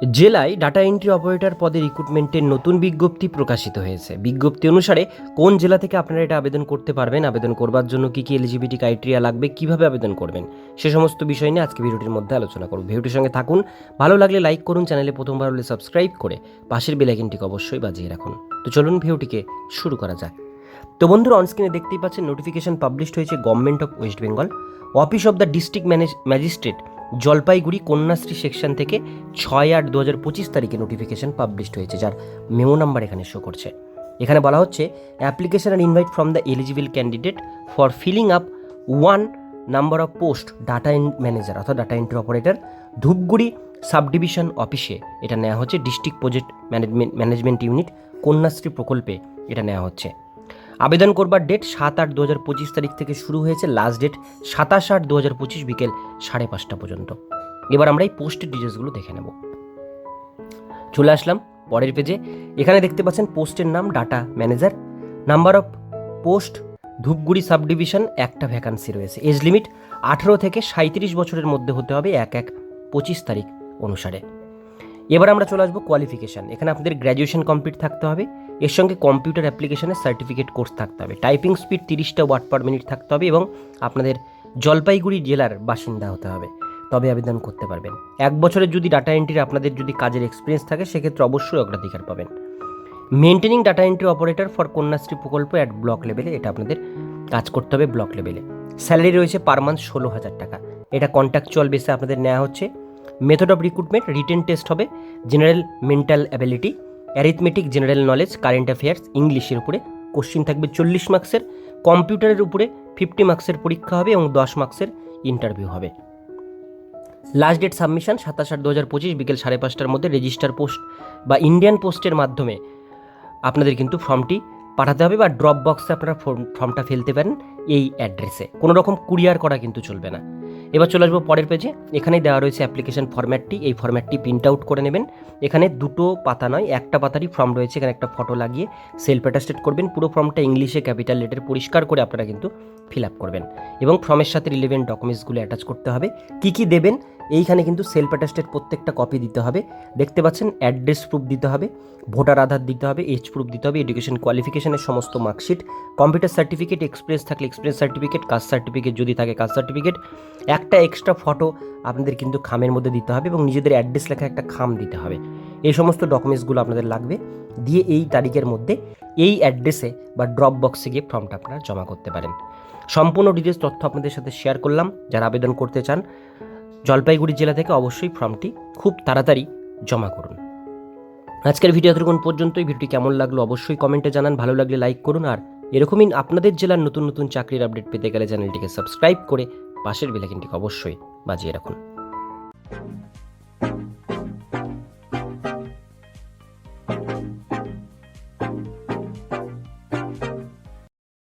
জেলায় data entry operator পদে রিক্রুটমেন্টের নতুন বিজ্ঞপ্তি প্রকাশিত হয়েছে। বিজ্ঞপ্তি অনুসারে কোন জেলা থেকে আপনারা এটা আবেদন করতে পারবেন, আবেদন করবার জন্য কী কী এলিজিবিলিটি ক্রাইটেরিয়া লাগবে, কীভাবে আবেদন করবেন, সে সমস্ত বিষয় নিয়ে আজকে ভিডিওটির মধ্যে আলোচনা করব। ভিডিওটির সঙ্গে থাকুন, ভালো লাগলে লাইক করুন, চ্যানেলে প্রথমবার হলে সাবস্ক্রাইব করে পাশের বেলাইকিনটিকে অবশ্যই বাজিয়ে রাখুন। তো চলুন ভিডিওটিকে শুরু করা যাক। তো বন্ধুরা অনস্ক্রিনে দেখতেই পাচ্ছেন নোটিফিকেশন পাবলিশড হয়েছে government of West Bengal office of the district manage magistrate Jalpaiguri Kanyashree section থেকে ছয় আট দু হাজার পঁচিশ তারিখে নোটিফিকেশন পাবলিশড হয়েছে, যার মেমো নাম্বার এখানে শো করছে। এখানে বলা হচ্ছে application and invite from the eligible candidate for filling up one number of post data manager অর্থাৎ data entry operator Dhupguri sub division অফিসে এটা নেওয়া হচ্ছে district project management management unit Kanyashree প্রকল্পে এটা নেওয়া হচ্ছে। আবেদন করবার ডেট সাত আট দু হাজার পঁচিশ তারিখ থেকে শুরু হয়েছে। লাস্ট ডেট সাতাশ আট দু হাজার পঁচিশ বিকেল সাড়ে পাঁচটা পর্যন্ত। এবার আমরা এই পোস্টের ডিটেলসগুলো দেখে নেব। চলে আসলাম পরের পেজে এখানে দেখতে পাচ্ছেন পোস্টের নাম data manager number of post Dhupguri sub division একটা ভ্যাকান্সি রয়েছে। এজ লিমিট আঠেরো থেকে সাঁত্রিশ বছরের মধ্যে হতে হবে এক এক পঁচিশ তারিখ অনুসারে। এবার আমরা চলে আসব কোয়ালিফিকেশান এখানে আপনাদের গ্র্যাজুয়েশন কমপ্লিট থাকতে হবে। এর সঙ্গে কম্পিউটার অ্যাপ্লিকেশনের সার্টিফিকেট কোর্স থাকতে হবে। টাইপিং স্পিড তিরিশটা ওয়াট পার মিনিট থাকতে হবে এবং আপনাদের জলপাইগুড়ি জেলার বাসিন্দা হতে হবে। তবে আবেদন করতে পারবেন। এক বছরের যদি ডাটা এন্ট্রির আপনাদের যদি কাজের এক্সপিরিয়েন্স থাকে, সেক্ষেত্রে অবশ্যই অগ্রাধিকার পাবেন। Maintaining data entry operator for Kanyashree প্রকল্প অ্যাট ব্লক লেভেলে এটা আপনাদের কাজ করতে হবে ব্লক লেভেলে স্যালারি রয়েছে পার মান্থ ষোলো হাজার টাকা। এটা কন্ট্রাকচুয়াল বেসে আপনাদের নেওয়া হচ্ছে। Method of recruitment written test হবে। General mental ability arithmetic general knowledge current affairs ইংলিশের উপরে কোশ্চিন থাকবে চল্লিশ মার্কসের কম্পিউটারের উপরে ফিফটি মার্কসের পরীক্ষা হবে এবং দশ মার্কসের ইন্টারভিউ হবে। লাস্ট ডেট সাবমিশন সাতাশ আট দু হাজার পঁচিশ বিকেল সাড়ে পাঁচটার মধ্যে রেজিস্টার পোস্ট বা ইন্ডিয়ান পোস্টের মাধ্যমে আপনাদের কিন্তু ফর্মটি পাঠাতে হবে বা ড্রপ বক্সে আপনারা ফর্ম ফর্মটা ফেলতে পারেন এই অ্যাড্রেসে কোনো রকম কুরিয়ার করা কিন্তু চলবে না। এবার চলে আসব পরের পেজে এখানেই দেওয়া রয়েছে অ্যাপ্লিকেশন ফর্ম্যাটটি এই ফর্ম্যাটটি প্রিন্ট আউট করে নেবেন। এখানে দুটো পাতা নয়, একটা পাতারই ফর্ম রয়েছে। এখানে একটা ফটো লাগিয়ে সেলফ অ্যাটাস্টেড করবেন। পুরো ফর্মটা ইংলিশে ক্যাপিটাল লেটার পরিষ্কার করে আপনারা কিন্তু ফিল আপ করবেন। এবং ফর্মের সাথে রিলেভেন্ট ডকুমেন্টসগুলো অ্যাটাচ করতে হবে। কী কী দেবেন? এইখানে কিন্তু সেলফ অ্যাটাস্টেড প্রত্যেকটা কপি দিতে হবে। দেখতে পাচ্ছেন অ্যাড্রেস প্রুফ দিতে হবে ভোটার আধার দিতে হবে এজ প্রুফ দিতে হবে এডুকেশন কোয়ালিফিকেশনের সমস্ত মার্কশিট কম্পিউটার সার্টিফিকেট এক্সপিরিয়েন্স থাকলে এক্সপিরিয়েন্স সার্টিফিকেট কাস্ট সার্টিফিকেট যদি থাকে কাস্ট সার্টিফিকেট একটা এক্সট্রা ফটো আপনাদের কিন্তু খামের মধ্যে দিতে হবে এবং নিজেদের অ্যাড্রেস লেখা একটা খাম দিতে হবে। এই সমস্ত ডকুমেন্টসগুলো আপনাদের লাগবে। দিয়ে এই তারিখের মধ্যে এই অ্যাড্রেসে বা ড্রপ বক্সে গিয়ে ফর্মটা আপনারা জমা করতে পারেন। সম্পূর্ণ ডিটেলস তথ্য আপনাদের সাথে শেয়ার করলাম। যারা আবেদন করতে চান জলপাইগুড়ি জেলা থেকে অবশ্যই ফর্মটি খুব তাড়াতাড়ি জমা করুন। আজকের ভিডিও এতক্ষণ পর্যন্ত এই ভিডিওটি কেমন লাগল অবশ্যই কমেন্টে জানান। ভালো লাগলে লাইক করুন আর এরকমই আপনাদের জেলার নতুন নতুন চাকরির আপডেট পেতে গেলে চ্যানেলটিকে সাবস্ক্রাইব করে পাশের বেলাকিনটিকে অবশ্যই বাজিয়ে রাখুন।